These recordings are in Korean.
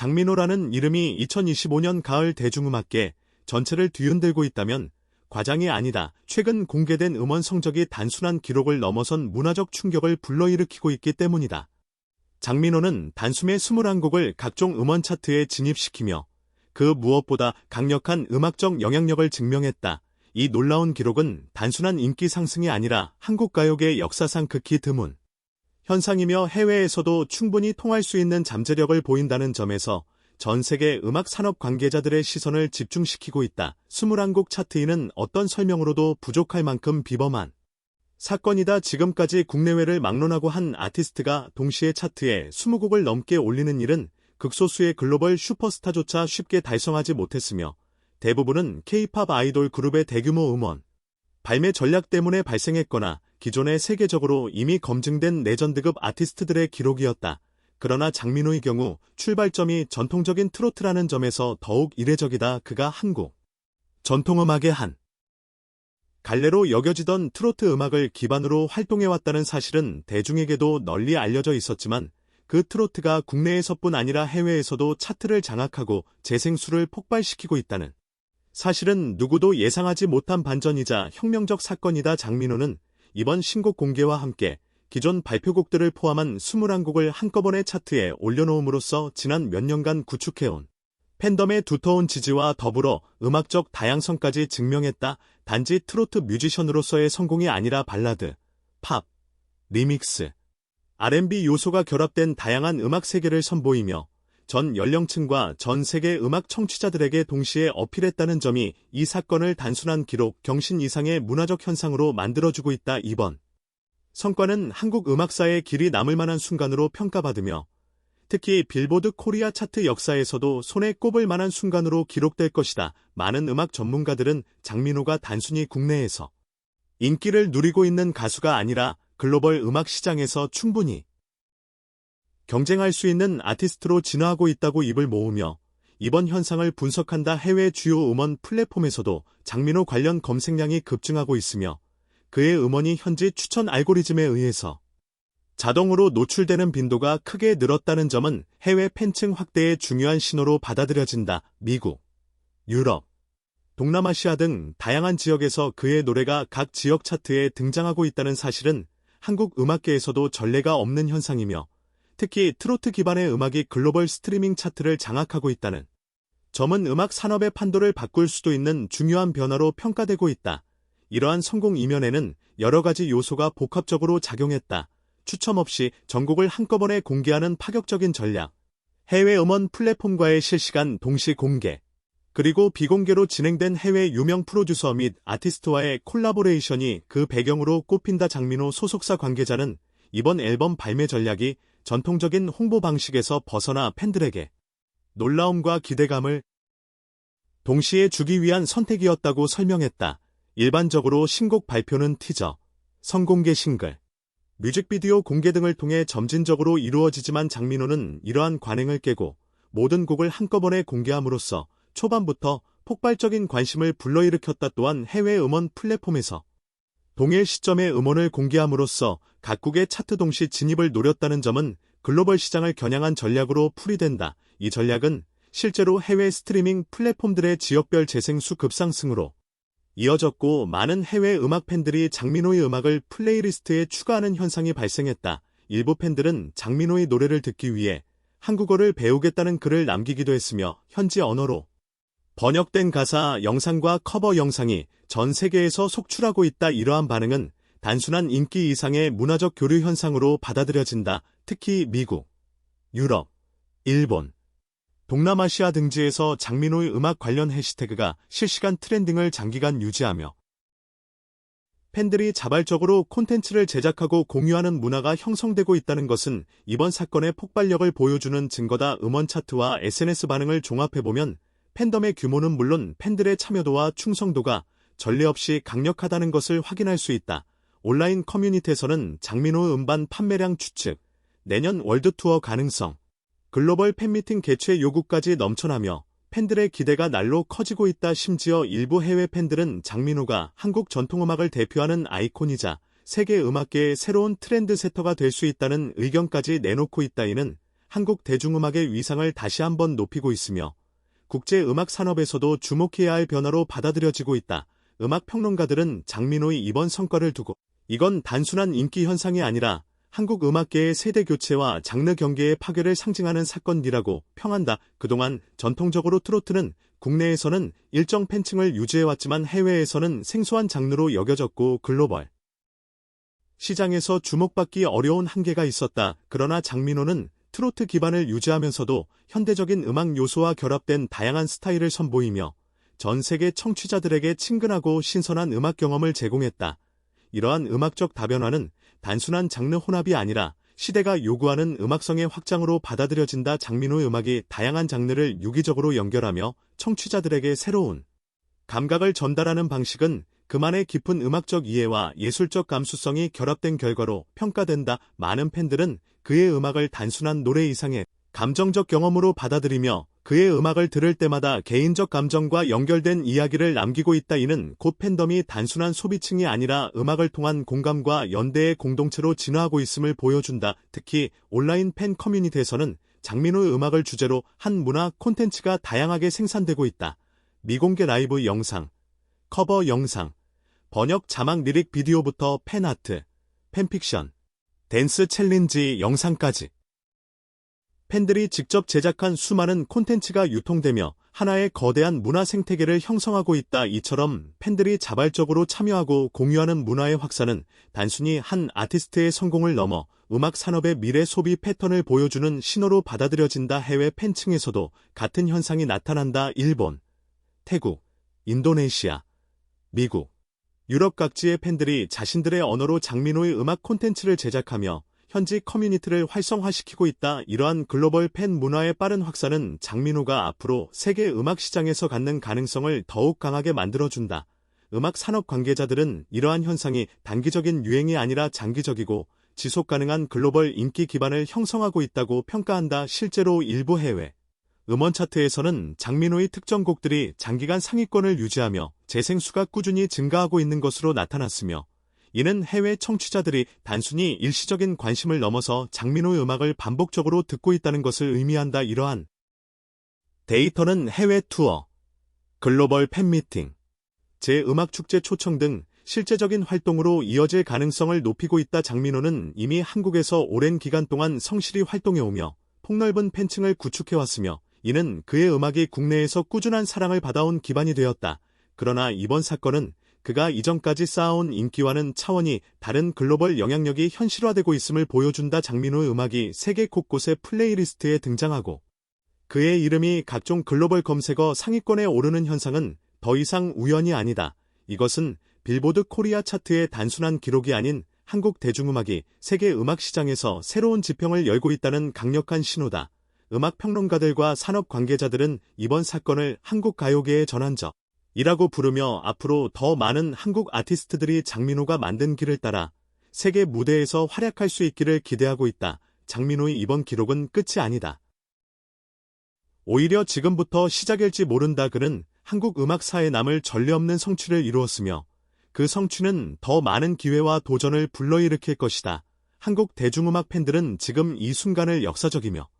장민호라는 이름이 2025년 가을 대중음악계 전체를 뒤흔들고 있다면 과장이 아니다. 최근 공개된 음원 성적이 단순한 기록을 넘어선 문화적 충격을 불러일으키고 있기 때문이다. 장민호는 단숨에 21곡을 각종 음원 차트에 진입시키며 그 무엇보다 강력한 음악적 영향력을 증명했다. 이 놀라운 기록은 단순한 인기 상승이 아니라 한국 가요계 역사상 극히 드문 현상이며 해외에서도 충분히 통할 수 있는 잠재력을 보인다는 점에서 전 세계 음악 산업 관계자들의 시선을 집중시키고 있다. 21곡 차트인은 어떤 설명으로도 부족할 만큼 비범한 사건이다. 지금까지 국내외를 막론하고 한 아티스트가 동시에 차트에 20곡을 넘게 올리는 일은 극소수의 글로벌 슈퍼스타조차 쉽게 달성하지 못했으며 대부분은 K-팝 아이돌 그룹의 대규모 음원, 발매 전략 때문에 발생했거나 기존에 세계적으로 이미 검증된 레전드급 아티스트들의 기록이었다. 그러나 장민호의 경우 출발점이 전통적인 트로트라는 점에서 더욱 이례적이다. 그가 한국 전통음악의 한 갈래로 여겨지던 트로트 음악을 기반으로 활동해왔다는 사실은 대중에게도 널리 알려져 있었지만 그 트로트가 국내에서뿐 아니라 해외에서도 차트를 장악하고 재생수를 폭발시키고 있다는 사실은 누구도 예상하지 못한 반전이자 혁명적 사건이다 장민호는 이번 신곡 공개와 함께 기존 발표곡들을 포함한 21곡을 한꺼번에 차트에 올려놓음으로써 지난 몇 년간 구축해온 팬덤의 두터운 지지와 더불어 음악적 다양성까지 증명했다. 단지 트로트 뮤지션으로서의 성공이 아니라 발라드, 팝, 리믹스, R&B 요소가 결합된 다양한 음악 세계를 선보이며 전 연령층과 전 세계 음악 청취자들에게 동시에 어필했다는 점이 이 사건을 단순한 기록, 경신 이상의 문화적 현상으로 만들어주고 있다. 이번 성과는 한국 음악사의 길이 남을 만한 순간으로 평가받으며 특히 빌보드 코리아 차트 역사에서도 손에 꼽을 만한 순간으로 기록될 것이다. 많은 음악 전문가들은 장민호가 단순히 국내에서 인기를 누리고 있는 가수가 아니라 글로벌 음악 시장에서 충분히 경쟁할 수 있는 아티스트로 진화하고 있다고 입을 모으며 이번 현상을 분석한다 해외 주요 음원 플랫폼에서도 장민호 관련 검색량이 급증하고 있으며 그의 음원이 현지 추천 알고리즘에 의해서 자동으로 노출되는 빈도가 크게 늘었다는 점은 해외 팬층 확대의 중요한 신호로 받아들여진다. 미국, 유럽, 동남아시아 등 다양한 지역에서 그의 노래가 각 지역 차트에 등장하고 있다는 사실은 한국 음악계에서도 전례가 없는 현상이며 특히 트로트 기반의 음악이 글로벌 스트리밍 차트를 장악하고 있다는 점은 음악 산업의 판도를 바꿀 수도 있는 중요한 변화로 평가되고 있다. 이러한 성공 이면에는 여러 가지 요소가 복합적으로 작용했다. 추첨 없이 전곡을 한꺼번에 공개하는 파격적인 전략, 해외 음원 플랫폼과의 실시간 동시 공개, 그리고 비공개로 진행된 해외 유명 프로듀서 및 아티스트와의 콜라보레이션이 그 배경으로 꼽힌다 장민호 소속사 관계자는 이번 앨범 발매 전략이 전통적인 홍보 방식에서 벗어나 팬들에게 놀라움과 기대감을 동시에 주기 위한 선택이었다고 설명했다. 일반적으로 신곡 발표는 티저, 성공개 싱글, 뮤직비디오 공개 등을 통해 점진적으로 이루어지지만 장민호는 이러한 관행을 깨고 모든 곡을 한꺼번에 공개함으로써 초반부터 폭발적인 관심을 불러일으켰다 또한 해외 음원 플랫폼에서 동일 시점에 음원을 공개함으로써 각국의 차트 동시 진입을 노렸다는 점은 글로벌 시장을 겨냥한 전략으로 풀이된다. 이 전략은 실제로 해외 스트리밍 플랫폼들의 지역별 재생수 급상승으로 이어졌고 많은 해외 음악 팬들이 장민호의 음악을 플레이리스트에 추가하는 현상이 발생했다. 일부 팬들은 장민호의 노래를 듣기 위해 한국어를 배우겠다는 글을 남기기도 했으며 현지 언어로 번역된 가사 영상과 커버 영상이 전 세계에서 속출하고 있다 이러한 반응은 단순한 인기 이상의 문화적 교류 현상으로 받아들여진다. 특히 미국, 유럽, 일본, 동남아시아 등지에서 장민호의 음악 관련 해시태그가 실시간 트렌딩을 장기간 유지하며 팬들이 자발적으로 콘텐츠를 제작하고 공유하는 문화가 형성되고 있다는 것은 이번 사건의 폭발력을 보여주는 증거다. 음원 차트와 SNS 반응을 종합해보면 팬덤의 규모는 물론 팬들의 참여도와 충성도가 전례 없이 강력하다는 것을 확인할 수 있다. 온라인 커뮤니티에서는 장민호 음반 판매량 추측, 내년 월드 투어 가능성, 글로벌 팬미팅 개최 요구까지 넘쳐나며 팬들의 기대가 날로 커지고 있다. 심지어 일부 해외 팬들은 장민호가 한국 전통음악을 대표하는 아이콘이자 세계 음악계의 새로운 트렌드 세터가 될 수 있다는 의견까지 내놓고 있다. 이는 한국 대중음악의 위상을 다시 한번 높이고 있으며 국제 음악 산업에서도 주목해야 할 변화로 받아들여지고 있다. 음악 평론가들은 장민호의 이번 성과를 두고 이건 단순한 인기 현상이 아니라 한국 음악계의 세대 교체와 장르 경계의 파괴를 상징하는 사건이라고 평한다. 그동안 전통적으로 트로트는 국내에서는 일정 팬층을 유지해왔지만 해외에서는 생소한 장르로 여겨졌고 글로벌 시장에서 주목받기 어려운 한계가 있었다. 그러나 장민호는 트로트 기반을 유지하면서도 현대적인 음악 요소와 결합된 다양한 스타일을 선보이며 전 세계 청취자들에게 친근하고 신선한 음악 경험을 제공했다. 이러한 음악적 다변화는 단순한 장르 혼합이 아니라 시대가 요구하는 음악성의 확장으로 받아들여진다. 장민호의 음악이 다양한 장르를 유기적으로 연결하며 청취자들에게 새로운 감각을 전달하는 방식은 그만의 깊은 음악적 이해와 예술적 감수성이 결합된 결과로 평가된다. 많은 팬들은 그의 음악을 단순한 노래 이상의 감정적 경험으로 받아들이며 그의 음악을 들을 때마다 개인적 감정과 연결된 이야기를 남기고 있다. 이는 곧 팬덤이 단순한 소비층이 아니라 음악을 통한 공감과 연대의 공동체로 진화하고 있음을 보여준다. 특히 온라인 팬 커뮤니티에서는 장민호의 음악을 주제로 한 문화 콘텐츠가 다양하게 생산되고 있다. 미공개 라이브 영상, 커버 영상, 번역 자막 리릭 비디오부터 팬아트, 팬픽션, 댄스 챌린지 영상까지 팬들이 직접 제작한 수많은 콘텐츠가 유통되며 하나의 거대한 문화 생태계를 형성하고 있다. 이처럼 팬들이 자발적으로 참여하고 공유하는 문화의 확산은 단순히 한 아티스트의 성공을 넘어 음악 산업의 미래 소비 패턴을 보여주는 신호로 받아들여진다. 해외 팬층에서도 같은 현상이 나타난다. 일본, 태국, 인도네시아, 미국, 유럽 각지의 팬들이 자신들의 언어로 장민호의 음악 콘텐츠를 제작하며 현지 커뮤니티를 활성화시키고 있다. 이러한 글로벌 팬 문화의 빠른 확산은 장민호가 앞으로 세계 음악 시장에서 갖는 가능성을 더욱 강하게 만들어준다. 음악 산업 관계자들은 이러한 현상이 단기적인 유행이 아니라 장기적이고 지속 가능한 글로벌 인기 기반을 형성하고 있다고 평가한다. 실제로 일부 해외 음원 차트에서는 장민호의 특정 곡들이 장기간 상위권을 유지하며 재생수가 꾸준히 증가하고 있는 것으로 나타났으며 이는 해외 청취자들이 단순히 일시적인 관심을 넘어서 장민호의 음악을 반복적으로 듣고 있다는 것을 의미한다. 이러한 데이터는 해외 투어, 글로벌 팬미팅, 제음악축제 초청 등 실제적인 활동으로 이어질 가능성을 높이고 있다. 장민호는 이미 한국에서 오랜 기간 동안 성실히 활동해오며 폭넓은 팬층을 구축해왔으며 이는 그의 음악이 국내에서 꾸준한 사랑을 받아온 기반이 되었다. 그러나 이번 사건은 그가 이전까지 쌓아온 인기와는 차원이 다른 글로벌 영향력이 현실화되고 있음을 보여준다. 장민호의 음악이 세계 곳곳의 플레이리스트에 등장하고 그의 이름이 각종 글로벌 검색어 상위권에 오르는 현상은 더 이상 우연이 아니다. 이것은 빌보드 코리아 차트의 단순한 기록이 아닌 한국 대중음악이 세계 음악 시장에서 새로운 지평을 열고 있다는 강력한 신호다. 음악 평론가들과 산업 관계자들은 이번 사건을 한국 가요계의 전환적 이라고 부르며 앞으로 더 많은 한국 아티스트들이 장민호가 만든 길을 따라 세계 무대에서 활약할 수 있기를 기대하고 있다. 장민호의 이번 기록은 끝이 아니다. 오히려 지금부터 시작일지 모른다 그는 한국 음악사에 남을 전례 없는 성취를 이루었으며 그 성취는 더 많은 기회와 도전을 불러일으킬 것이다. 한국 대중음악 팬들은 지금 이 순간을 역사적이며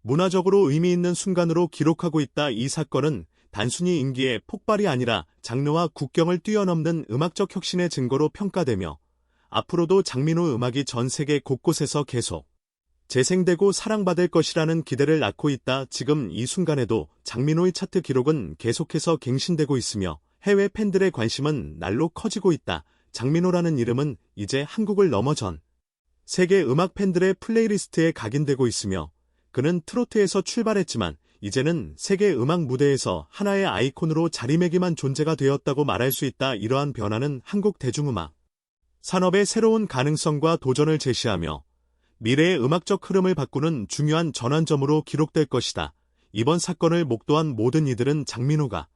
문화적으로 의미 있는 순간으로 기록하고 있다. 이 사건은 단순히 인기의 폭발이 아니라 장르와 국경을 뛰어넘는 음악적 혁신의 증거로 평가되며 앞으로도 장민호 음악이 전 세계 곳곳에서 계속 재생되고 사랑받을 것이라는 기대를 낳고 있다. 지금 이 순간에도 장민호의 차트 기록은 계속해서 갱신되고 있으며 해외 팬들의 관심은 날로 커지고 있다. 장민호라는 이름은 이제 한국을 넘어 전 세계 음악 팬들의 플레이리스트에 각인되고 있으며 그는 트로트에서 출발했지만 이제는 세계 음악 무대에서 하나의 아이콘으로 자리매김한 존재가 되었다고 말할 수 있다. 이러한 변화는 한국 대중음악 산업의 새로운 가능성과 도전을 제시하며 미래의 음악적 흐름을 바꾸는 중요한 전환점으로 기록될 것이다. 이번 사건을 목도한 모든 이들은 장민호가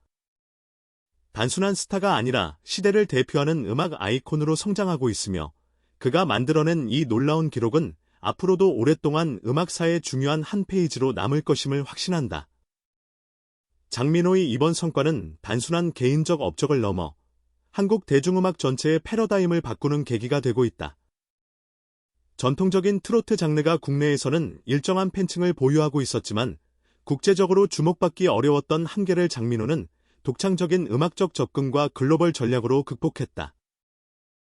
단순한 스타가 아니라 시대를 대표하는 음악 아이콘으로 성장하고 있으며 그가 만들어낸 이 놀라운 기록은 앞으로도 오랫동안 음악사의 중요한 한 페이지로 남을 것임을 확신한다. 장민호의 이번 성과는 단순한 개인적 업적을 넘어 한국 대중음악 전체의 패러다임을 바꾸는 계기가 되고 있다. 전통적인 트로트 장르가 국내에서는 일정한 팬층을 보유하고 있었지만 국제적으로 주목받기 어려웠던 한계를 장민호는 독창적인 음악적 접근과 글로벌 전략으로 극복했다.